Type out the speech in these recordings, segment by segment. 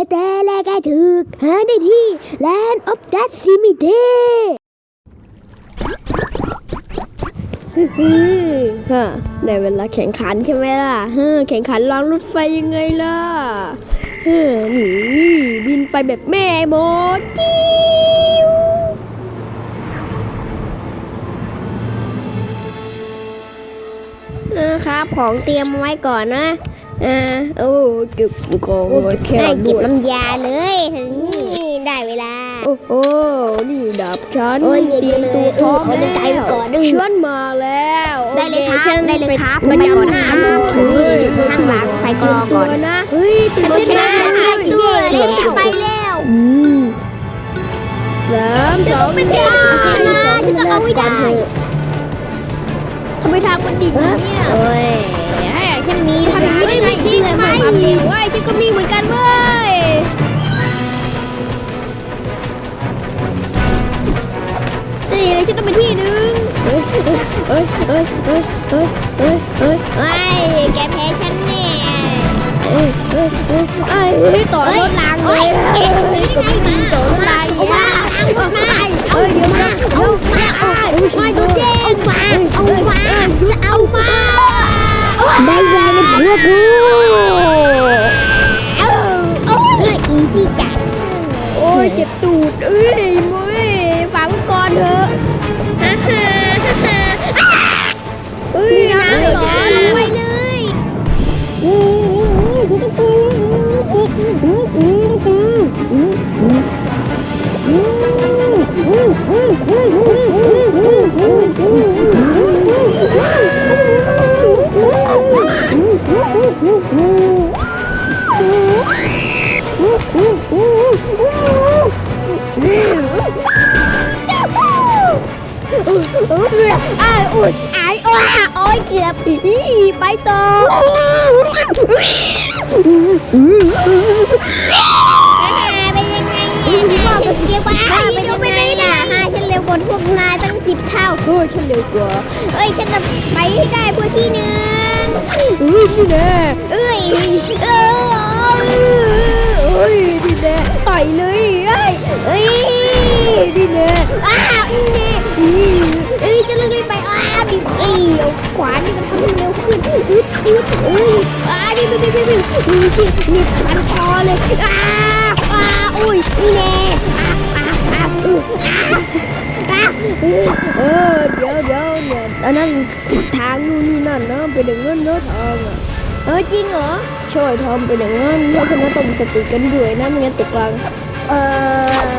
กแต่และก็ถูกหาได้ที่ Land of Death Simite ฮะได้เวลาแข่งขันใช่ไหมล่ะฮะแข่งขันรางรถไฟยังไงล่ะฮะหนีบินไปแบบแม่มดกิ้วนะครับของเตรียมไว้ก่อนนะ อ่าโอ้เก็บของไว้แค่ได้เก็บด้วยน้ำยาเลยนี่ได้เวลา โอ้โหนี่ดาบฉันโอ้ยเตรียมตัวพร้อมขอแล้เดินไกลไปวก่อนด้วยฉันมาแล้วได้เลยครับโอฉันได้เลยครับไปไปก่อนหนะน้าเฮ้ยเฮ้ยข้างหลังไฟกรอก่อนเตรียมตัวนะเฮ้ยตื่นโอเคเต้นนะมากตัวเล่นจะไปแล้วอืมสามสองเป็นที่ชนะฉันจะเอาให้ได้ทำไมทางมันดิ่งเนี่ย โอ้ยฉั นมีทำอย่างนี้ได้ไงจริงไหมไมความเร็วเว้ยฉันก็มีเหมือนกันเว้ยนี่เลยฉันต้องไปที่นึงเฮ้ยเฮ้ยเฮ้ยเฮ้ยเฮ้ยเฮ้ยเฮ้ยไอ้แกแพ้ฉันแน่เฮ้ยเฮ้ยเฮ้ยเฮ้ต่อรถรางเลยต่อรถรางเอามาเอามาเฮ้ยเดี๋ยวนะเอามาเอามาไม่ต้องแย่งมาเอามาเอามา 买一个 là. อู้หูไอ้อุดไอ้อ้าโอ้ยเกือบอีไปต่อเป็นยังไงฉันเร็วกว่าเป็นยังไงล่ะฮะฉันเร็วกว่าพวกนายตั้งสิบเท่าโอ้ยฉันเร็วกว่าเอ้ย ฉันจะไปให้ได้พื่อที่หนึ่ง อ้ยนี่แน่เอ้ยเออเอ้ยนี่แน่ต่อยเลยเอ้ยเอ้ยนี่แน่อ้าวนี่แน่เอ้ยจะเลยไปอ้าบีบเอ้ยเอาขวานี่มันทำให้เร็วขึ้นอึดอึดเอ้ยอ้านี่นี่นี่นี่ดูสินี่ฟันคอเลยอ้าอ้าอุ้ยนี่แน่อ้าอ้าอ้าอืออ้า อ้าเออเดี๋ยวเดี๋ยวเนี่ยอันนั้นทางนู่นนี่นั่นนะเป็นอย่างนั้นเนอะทางอะเออจริงเหรอช่วยทำเป็นอย่างนั้นเพราะฉันต้องสติกันด้วยนะไม่งั้นตกกลางเอ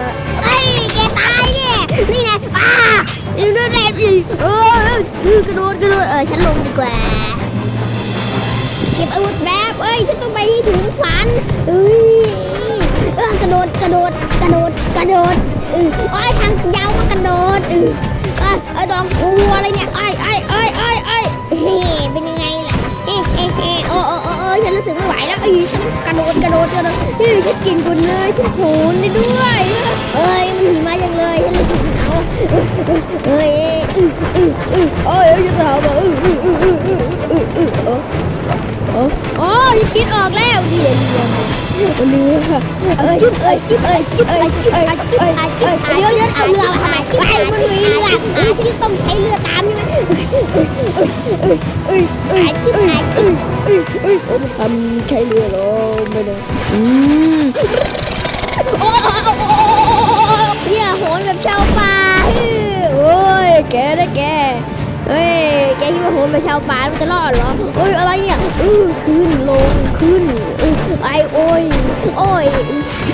อเอ้ยแกตายเนี่ยนี่ไงอ้าอยู่ด้วยแรงอีกเออเออกระโดดกระโดดเออฉันลงดีกว่าเก็บอาวุธแบบเอ้ยฉันต้องไปให้ถึงฝันเอ้ยกระโดดกระโดดกระโดดกระโดด เออไอ้ยทางยาวมากระโดดเออเอ้ยไอ้ดอกกลัวอะไรเนี่ยไอ้ไอ้ไอ้ไอ้ไอ้เฮ้เป็นยังไงล่ะเฮ้เฮ้เฮ้โอ้โอ้โอ้ฉันรู้สึกไม่ไหวแล้วเอ้ยฉันกระโดดกระโดดกระโดดเฮ้ยฉันกินคนเลยฉันโผล่ได้ด้วยเอ้ยมันหิมะจังเลยฉันรู้สึกหนาวเอ้ยอื้ออื้ออื้อโอ้ยจะถามว่าอืออืออืออืออือ ยังคิดออกแล้วดีเลยดีเลยวันนี้เอ้ยจิ๊บเอ้ยจิ๊บเอ้ยจิ๊บเอ้ยจิ๊บเอ้ยจิ๊บเอ้ยจิ๊บเอ้ยเดี๋ยวเดี๋ยวเอาเรือมาทำไมไอ้มันมีเรืออะที่ต้องใช้เรือตามใช่ไหมเอ้ยเอ้ยเอ้ยเอ้จิ๊บเอ้จิ๊บเอ้ยเอ้ยผมทำใช้เรือหรอไม่ได้อืม กคิดว่าโหนไปชาวป่ามันจะรอดเหรอเอ้ยอะไรเนี่ยอือขึ้นลงขึ้นเออไอโอ้ยโอ้ย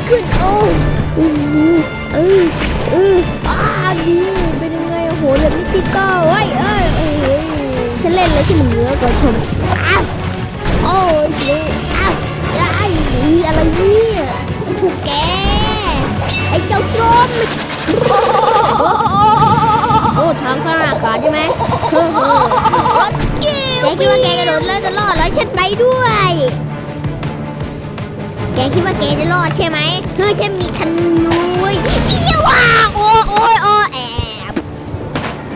ขึ้นโอ้อือเออเอออ่าดีเป็นยังไงโหนแบบไม่คิดก็เฮ้ยเอ้ยเอ้ยฉันเล่นเลยที่มันเหนือกว่าชมอ้าวโอ้ยเจ๊อ้าวไอ้อะไรเนี่ยถูกแกไอ้เจ้าส้ม กคิดว่าแกจะรอดใช่ไหมเฮ้ยฉันมีธนูเว้ยเดียวอะโอ้โอ้ยโอ้แอบ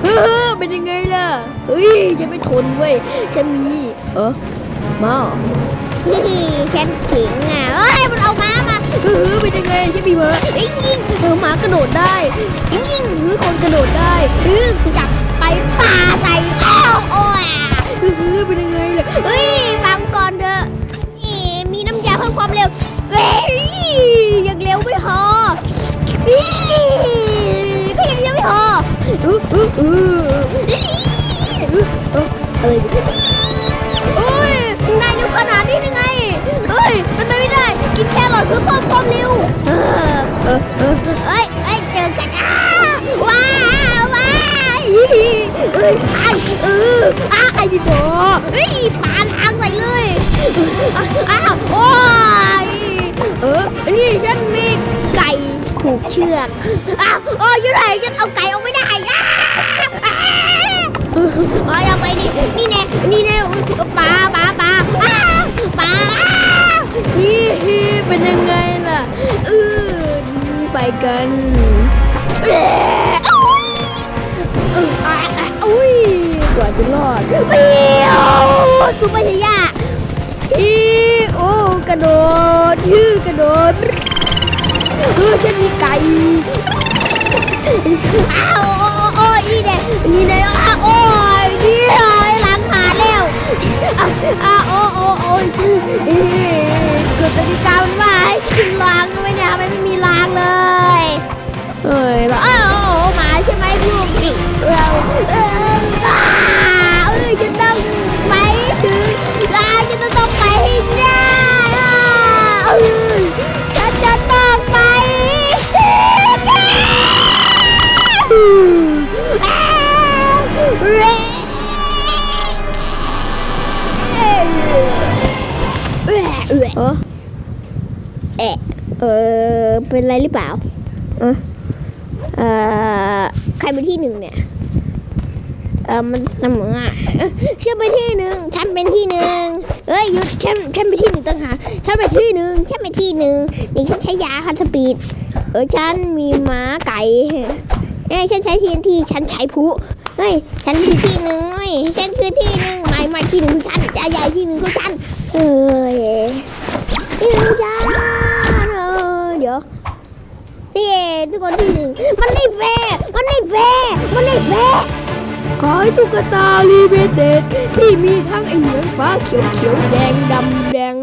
เฮ้อเป็นยังไงล่ะเฮ้ยจะไม่ทนเว้ยฉันมีเออมาเหรอฮิฮิฉันขิงอะเอ้ยมันเอาม้ามาฉันมีเบอร์เอ้ยยิงเออหมากระโดดได้ยิงยิงหรือคนกระโดดได้เออจับไปป่าใส่อ้าวโอ้ยเออเป็นยังไงล่ะเฮ้ยฟังก่อนเถอะนี่มีน้ำยาเพิ่มความเร็ว เฮ้ยยังเร็วไม่พอนี่ก็ยังเร็วไม่พอเออเออเออเอออะไรเนี่ยโอ้ยนายเร็วขนาดนี้ได้ไงเฮ้ยมันไปไม่ได้ กินแครอทเพื่อเพิ่มความเร็วเออเออเอ้ยเอ้ยเจอกันอ้าว้าวว้าวเฮ้ยอ้ยเอออ้าไอ้พี่โบเฮ้ยปลาล้างใส่เลยอ้าวโอ้ย เออนี่ฉันมีไก่ผูกเชือกอ้าวโอ้ยอยู่ไหนฉันเอาไก่ออกไม่ได้อ้าอ้าเอาเอาไปนี่นี่แน่นี่แน่ปลาปลาปลาอ้าปลานี่เป็นยังไงล่ะเออไปกันอืมอ้าวอุ๊ยกว่าจะรอดเปียวซุปเปอร์ชยา อีโอกระโดดยื้อกระโดดเออฉันมีไก่อ้าวโอ้โอ้โอ้ยนี่แน่นี่แน่อ้าวโอ้ยนี่เลยหลังขาดแล้วอ้าวโอ้โอ้โอ้ยชื่อเอ๊ะกฎกติกามันว่าให้ขึ้นราง เอะเออเป็นไรหรือเปล่าเออเออใครเป็นที่หนึ่งเนี่ยเออมันเสมออะเอ้ยฉันเป็นที่หนึ่งฉันเป็นที่หนึ่งเอ้ยหยุดฉันฉันเป็นที่หนึ่งต่างหากฉันเป็นที่หนึ่งฉันเป็นที่หนึ่งนี่ฉันใช้ยาคันสปีดเออฉันมีม้าไก่เอ้ยฉันใช้ทีนทีฉันใช้ผู้เฮ้ยฉันคือที่หนึ่งเฮ้ยฉันคือที่หนึ่งไม่ไม่ที่หนึ่งของฉันจะใหญ่ที่หนึ่งของฉันเอ้ยที่หนึ่งของฉันเออ เดี๋ยวเย้ทุกคนที่หนึ่งมันไม่แฟร์มันไม่แฟร์มันไม่แฟร์ขายตุ๊กตาลีเบเต็ดที่มีทั้งไอเหลืองฟ้าเขียวเขียวแดงดำแดง